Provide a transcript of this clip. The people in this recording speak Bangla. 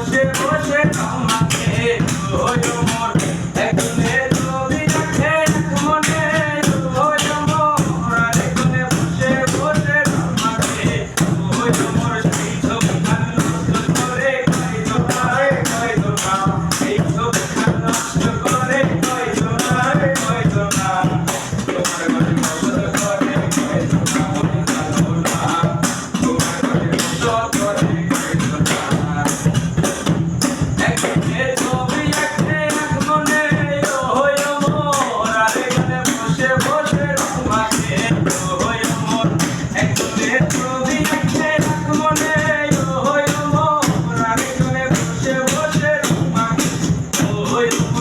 বসে বসে আমাকে